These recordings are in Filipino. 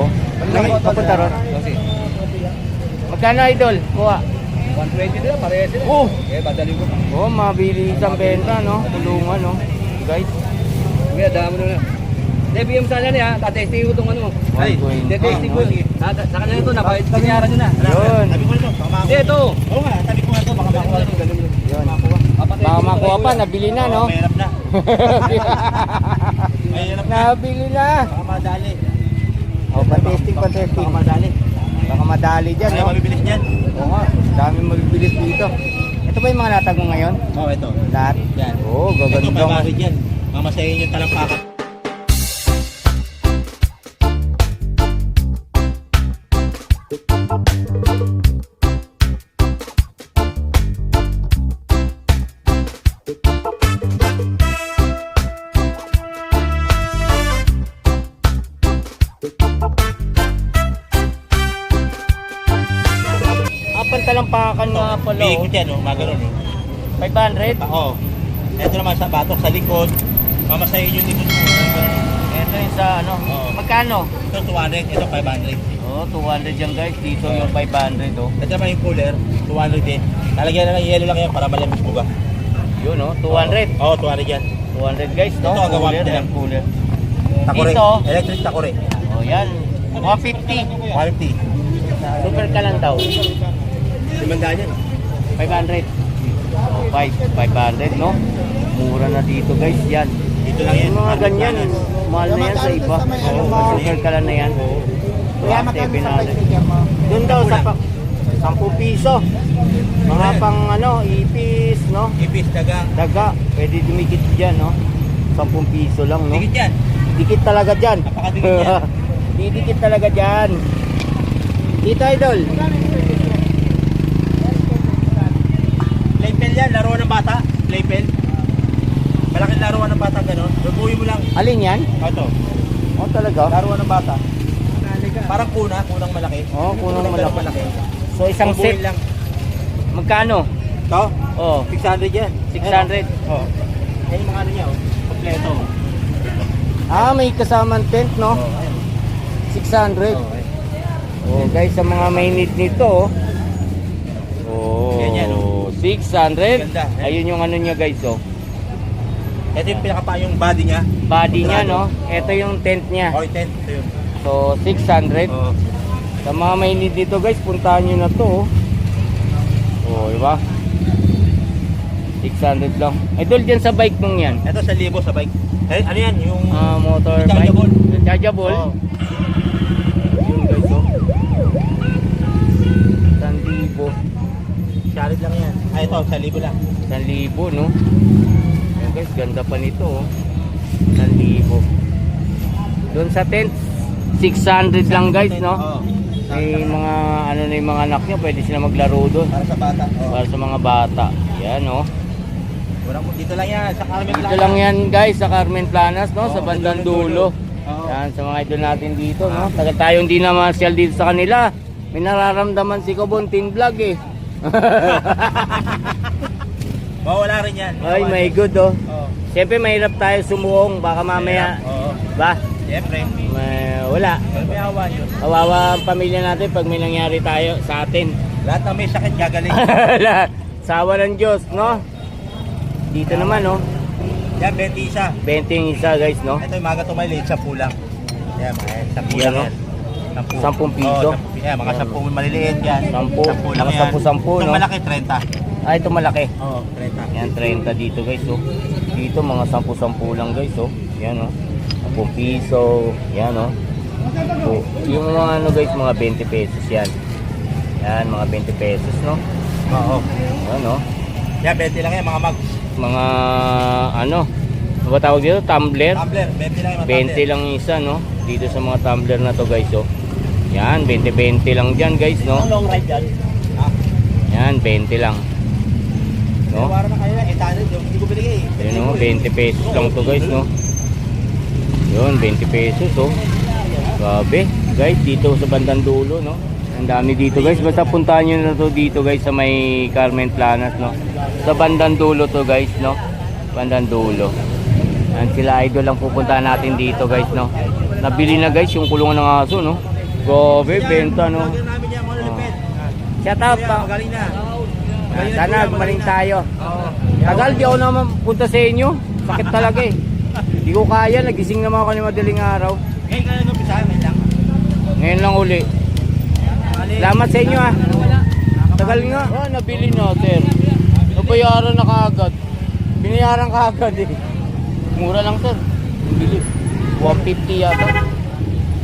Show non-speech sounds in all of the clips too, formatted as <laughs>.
Oo. Ay, papunta ron. Kasi, Magkano idol? Kuha. 120 nila, parehas sila. Oh! Eh, badali ko. Oh, mabili isang benta, no? Tulungan, no? Guys. Kuya, dami na na. Hindi, bigyan mo sana niya, tatesting ko itong ano. Ay, 120. hindi, testing ko. Sa, sa kanya ito, napakit kanyaran nyo na. Yun. Sabi ko ito, baka makuha. Hindi, ito. Oo nga, sabi ko nga ito, baka makuha. Yun. Baka ko makuha pa, nabili na, no? Oo, Mahirap na. <laughs> Mahirap na. nabili na. Baka madali. Oh, pa-testing, pa-testing. Baka madali. Baka madali dyan, Kaya no? mabibilis dyan. Oo nga, dami mabibilis dito. Ito ba yung mga latag mo ngayon? Oo, ito. Lahat? Yan. Oo, oh, Ito, gaganda. pabahid yan. Mamasahin yung talampakan. Pantalampakan nga pala, May oh. ikot yan, oh, magano'n eh. 500? Oo. Ito naman sa batok, sa likod. Mamasahin yung likod. Ito yung sa ano, Oo. magkano? Ito 200, ito 500. Oh, 200 yan guys. Dito yung 500 oh. Ito naman yung cooler, 200 din. Lalagyan na ng yelo lang yan para malamis buga. Yun oh, 200. Oo, 200 yan. 200 guys, no? Ito, gawa Cooler, din. yan, cooler. Takore. Dito? Electric takore. Oh, yan. 150. 150. Super ka lang daw. Limandaan yan. 500. Oh, 5, 500, no? Mura na dito guys, yan. Dito lang yan. Yung mga ganyan, mahal na yan sa iba. Oo, oh, lang na yan. Kaya 700. Doon daw sa pa 10 piso. Mga pang ano, ipis, no? Ipis, daga. Daga, pwede dumikit dyan, no? 10 piso lang, no? Dikit yan. Dikit talaga dyan. Napakadikit yan. <laughs> Didikit talaga dyan. Dito, idol. Playpen yan, laruan ng bata. Playpen. Malaking laruan ng bata gano'n. Lubuhin mo lang. Alin yan? Ito. Oh, talaga? Laruan ng bata. Parang kuna, kunang malaki. Oo, kunang pero malaki. So, isang Lubuhin set. lang. Magkano? Ito, Oh, 600 yan. 600. Oo. Yan yung mga ano niya, oh. Kompleto. Ah, may kasamang tent, no? Oh, ayun. 600. Oh, ayun. Oh, guys, sa mga may need nito, oh. Oh, Ganyan, 600. Ganda, eh. Ayun yung ano niya, guys, oh. Ito yung pinakapa yung body niya. Body niya, no? Ito yung tent niya. Oh, yung tent. Ito yun. So, 600. Oh. Sa mga may need dito, guys, puntahan nyo na to, oh. Oh, di ba? 600 lang. Idol, dyan sa bike mong yan. Ito sa libo sa bike. Eh, ano yan? Yung... Ah, motor bike. Rechargeable. Rechargeable. Oh. Yun, guys, oh. 1,000. Sharid lang yan. Ah, ito, sa libo lang. 1,000, no? Ayan, guys, ganda pa nito, oh. 1,000. Doon sa tent, 600 lang, guys, no? Oo. May mga, ano na yung mga anak nyo, pwede sila maglaro doon. Para sa bata. Oh. Para sa mga bata. Yan, oh. Wala po, dito lang yan. Sa Carmen Dito lang yan, guys, sa Carmen Planas, no? Oo, Sa bandang dulo. Oo. Yan, sa mga idol natin dito, no? Tagal tayo hindi na masyal dito sa kanila. May nararamdaman si Kabuntin Vlog, eh. <laughs> Mawala rin yan. Ay, may good, oh. Oo. Siyempre, mahirap tayo sumuong. Baka mamaya, Oo. ba? Siyempre. May, wala. May awa. Kawawa ang pamilya natin pag may nangyari tayo sa atin. Lahat na may sakit gagaling. <laughs> Sawa ng Diyos, no? Dito naman, no? yan, 20 isa. 20 yung isa, guys, no? Ito yung mga tumalit sa pulang. Yan, mga 10 Yan, no? yan. Sampu. 10 piso. Oo, sampu. yan, mga 10 maliliit yan. Sampu. 10 lang Mga yan. 10-10, Itong no? malaki, 30. Ah, ito malaki. Oo, 30. Yan, 30 dito, guys, oh. Dito, mga 10-10 lang, guys, oh. Yan, oh. 10 piso. Yan, oh. Oh, yung mga ano, guys, mga 20 pesos yan. Yan, mga 20 pesos, no? Oo. Yan, oh. Yan, 20 lang yan, mga mag. Mga, ano, ano ba tawag dito? Tumbler? Tumbler, 20 lang mga 20 tumbler. lang yung isa, no? Dito sa mga tumbler na to, guys, oh. Yan, 20-20 lang dyan, guys, no? Long ride yan. Ah, Yan, 20 lang. No? no? na kayo lang, 800 yung hindi ko binigay. eh. Yun, no? 20 pesos lang to, guys, no? Yun, 20 pesos, oh. Grabe. Guys, dito sa bandang dulo, no? Ang dami dito, guys. Basta puntahan nyo na to dito, guys, sa may Carmen Planas, no? Sa bandang dulo to, guys, no? Bandang dulo. Yan, sila idol lang pupuntahan natin dito, guys, no? Nabili na, guys, yung kulungan ng aso, no? Gobe, benta no. Vlogger namin yan, mga lupit. Shout out pa. magaling na. Ah, Magaling Sana gumaling tayo. Oo. Tagal di ako naman punta sa inyo. Sakit talaga eh. <laughs> Di ko kaya, nagising naman ako ni madaling araw. Ngayon ka na nung ngayon lang. Ngayon lang uli. Salamat sa inyo ah. Tagal nga. Oh, nabili na, sir. Nabayaran na kaagad. Binayaran kaagad eh. Mura lang, sir. Bili. 150 yata.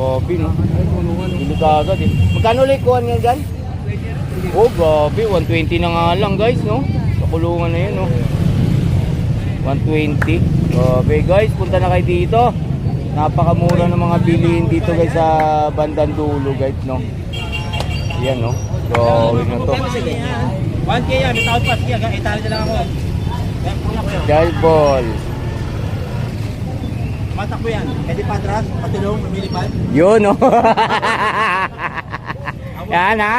Grabe, no? Bili kaagad eh. Magkano ulit kuhan nga dyan? Oh, grabe. 120 na nga lang, guys, no? Sa kulungan na yun, no? 120. Grabe, guys. Punta na kayo dito. Napakamura ng mga bilihin dito, guys, sa bandang dulo, guys, no? Yan, no? Grabe na to. Magkano sa ganyan? 1K yan, may tawad pa. Sige, itali na lang ako. Dive ball. Matak ko yan. Pwede pa atras, patulong, lumilipad. Yun, <laughs> no? Yan, ha?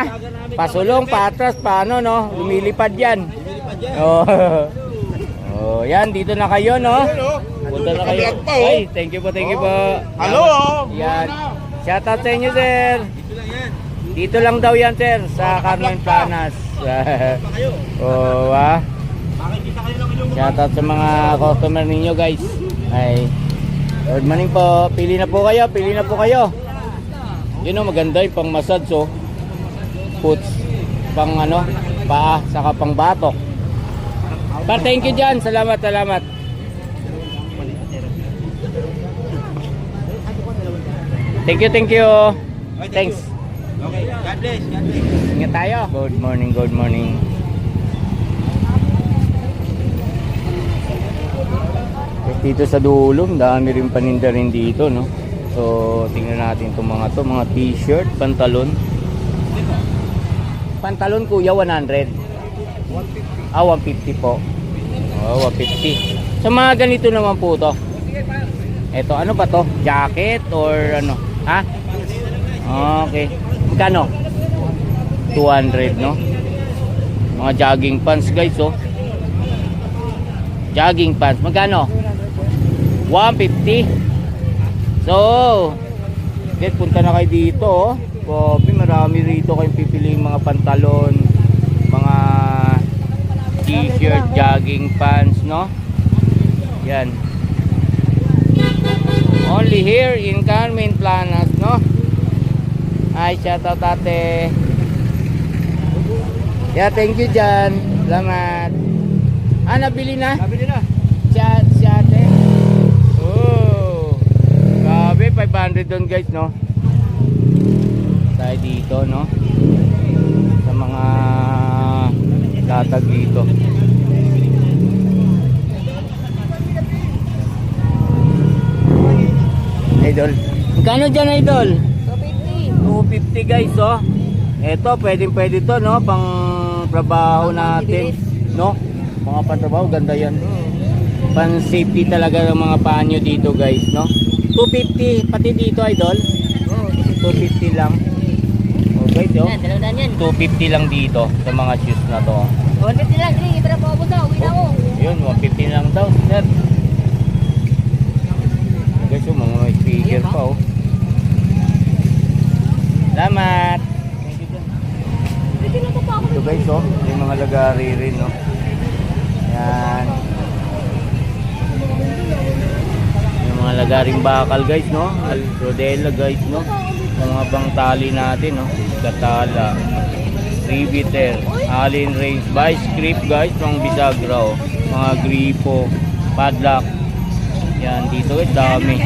Pasulong, patras, paano, no? Lumilipad yan. Lumilipad yan. Oh. oh, yan, dito na kayo, no? Punta na kayo. Ay, thank you po, thank you po. Hello! Yan. Shout out sa inyo, sir. Dito lang yan. Dito lang daw yan, sir, sa Carmen Planas. <laughs> Oh, ah. Makikita kayo ng ilong. Shout out sa mga customer ninyo, guys. Ay. Good morning po. Pili na po kayo, pili na po kayo. Yun oh, maganda yung pang massage, oh. Puts. Pang ano, paa, saka pang batok. Pa, thank you dyan. Salamat, salamat. Thank you, thank you. Thanks. Okay, God bless. God bless. Ingat tayo. Good morning, good morning. Dito sa dulo, dami rin paninda rin dito, no? So, tingnan natin itong mga to, mga t-shirt, pantalon. Pantalon kuya, 100. 150. Ah, 150 po. Oh, 150. Sa mga ganito naman po to. Ito, ano ba to? Jacket or ano? Ha? Okay. Magkano? 200, no? Mga jogging pants, guys, oh. Jogging pants. Magkano? 150. So, guys, punta na kayo dito, oh. Kopi, marami rito kayong pipiliing mga pantalon, mga t-shirt, jogging pants, no? Yan. Only here in Carmen Planas, no? Ay, shout out ate. Yeah, thank you dyan. Salamat. Ah, nabili na? Sabi nila. Si, a- si ate. Oh. Grabe, 500 doon guys, no? Tayo dito, no? Sa mga latag dito. Idol. Magkano dyan, Idol? 250 guys, oh. Ito, pwedeng pwede to, no? Pang trabaho natin. No? Mga pantrabaho, ganda yan. Pan safety talaga ng mga panyo dito guys, no? 250, pati dito, idol. 250 lang. Oh, guys, oh. Yan, daan yan. 250 lang dito sa mga shoes na to. 150 lang, sige, para po ako sa, uwi na ako. Yun, 150 lang daw, sir. Guys, yung mga speaker pa, oh. Salamat! Na. Ito guys, oh, yung mga lagari rin, no? Yan. Yung mga lagaring bakal, guys, no? Rodela, guys, no? Mga bang tali natin, no? Katala. Riveter. Allen range. Vice grip, guys, pang bisagra, oh. Mga gripo. Padlock. Yan, dito, guys, dami. <laughs>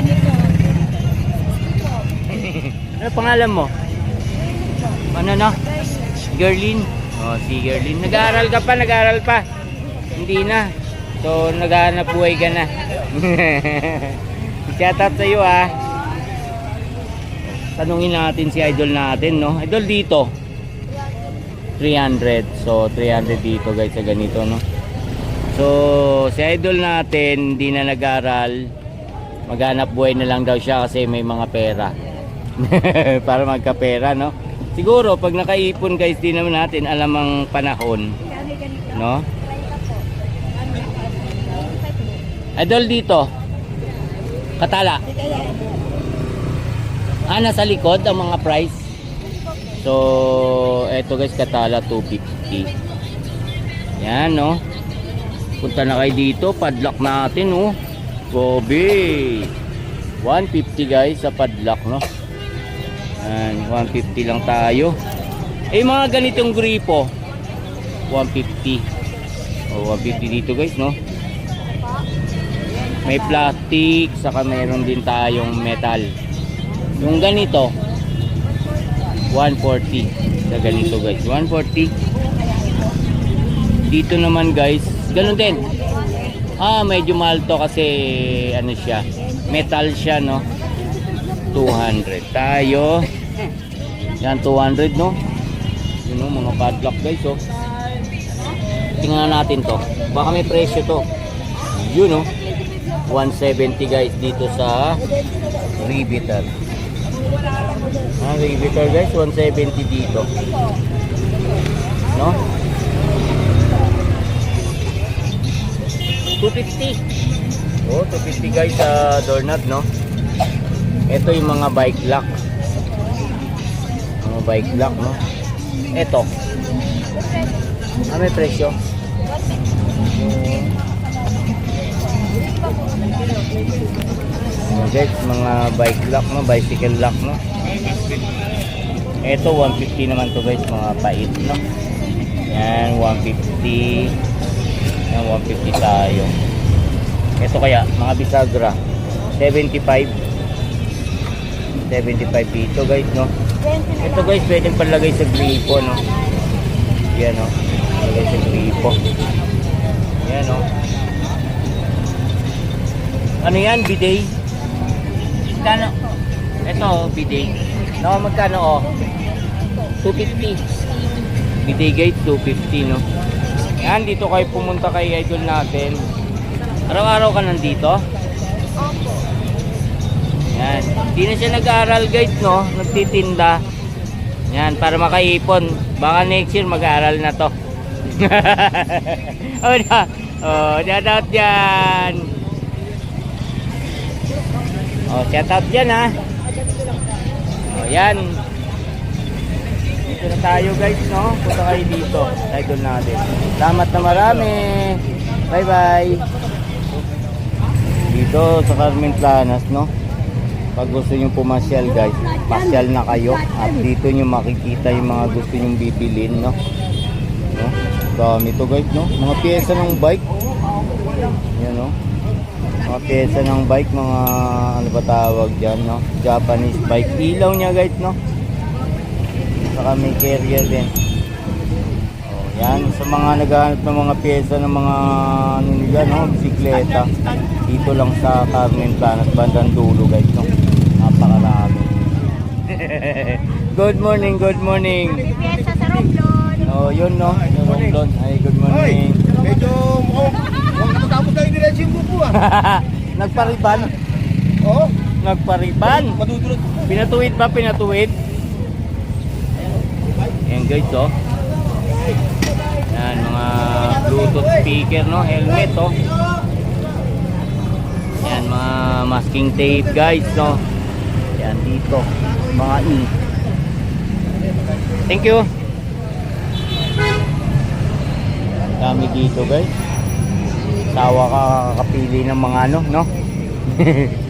ano pangalan mo? Ano na? Gerlin. Oh, si Gerlin. Nag-aaral ka pa, nag-aaral pa. Hindi na. So, naghahanap buhay ka na. <laughs> Shout out sa iyo ah. Tanungin natin si idol natin, no? Idol dito. 300. So, 300 dito guys sa ganito, no? So, si idol natin, hindi na nag-aral. Maghanap buhay na lang daw siya kasi may mga pera. <laughs> Para magkapera, no? Siguro, pag nakaipon guys, di naman natin alam ang panahon. No? Idol dito. Katala. Ah, nasa likod ang mga price. So, eto guys, Katala 250. Yan, no? Punta na kayo dito, padlock natin, oh. Gobe! 150 guys sa padlock, no? Yan, 150 lang tayo. Eh, mga ganitong gripo, 150. O, 150 dito guys, no? May plastic, saka meron din tayong metal. Yung ganito, 140 sa ganito guys. 140 dito naman guys ganun din. Ah medyo mahal to kasi ano siya metal siya no? 200 tayo. Yan 200 no? Yun no, mga padlock guys oh. Tingnan natin to. Baka may presyo to. Yun no 170 guys dito sa Riveter Ah, Riveter guys, 170 dito. No? 250. Oh, 250 guys sa doorknob, no? Ito yung mga bike lock. Mga bike lock, no? Ito. Ah, may presyo. Ayan, guys, mga bike lock, no? Bicycle lock, no? Ito 150 naman to guys, mga pait no. Yan 150. Yan 150 tayo. Ito kaya mga bisagra 75. 75 dito guys no. Ito guys, pwedeng palagay sa gripo no. Yan no. Palagay sa gripo. Yan no. Ano yan, bidet? Kano? Ito, bidet. No, magkano oh? 250. Bidet gate 250 no. Yan dito kayo pumunta kay idol natin. Araw-araw ka nandito? Yan. Hindi na siya nag-aaral guys no, nagtitinda. Yan para makaipon. Baka next year mag-aaral na to. <laughs> oh, na. Oh, shout out dyan. Oh, shout out dyan ha. Oh, yan. Dito na tayo guys, no? Punta kayo dito. Idol natin. Salamat na marami. Bye-bye. Dito sa Carmen Planas, no? Pag gusto nyo pumasyal guys, pasyal na kayo. At dito nyo makikita yung mga gusto nyo bibilin, no? no? Dami to guys, no? Mga pyesa ng bike. Yan, no? Mga pyesa ng bike, mga ano ba tawag dyan, no? Japanese bike. Ilaw niya guys, no? Saka may carrier din. Oh, yan. Sa mga naghahanap ng mga pyesa ng mga ano nila, no? Bisikleta. Dito lang sa Carmen Planas, bandang dulo guys, no? Napakarami. <laughs> good morning, good morning. Piyesa sa Romblon. Oh, yun no. Yung Romblon. Ay, good morning. Medyo mukhang tayo diretso yung grupo ah. <laughs> Nagpariban. Oo. Nagpariban. Madudulot. Pinatuwid ba? Pinatuwid? Ayan guys, oh. Yan, mga Bluetooth speaker, no? Helmet, oh. Yan, mga masking tape, guys, no? Yan, dito. Mga E. Thank you. Dami dito, guys. Sawa ka kakapili ng mga ano, no? <laughs>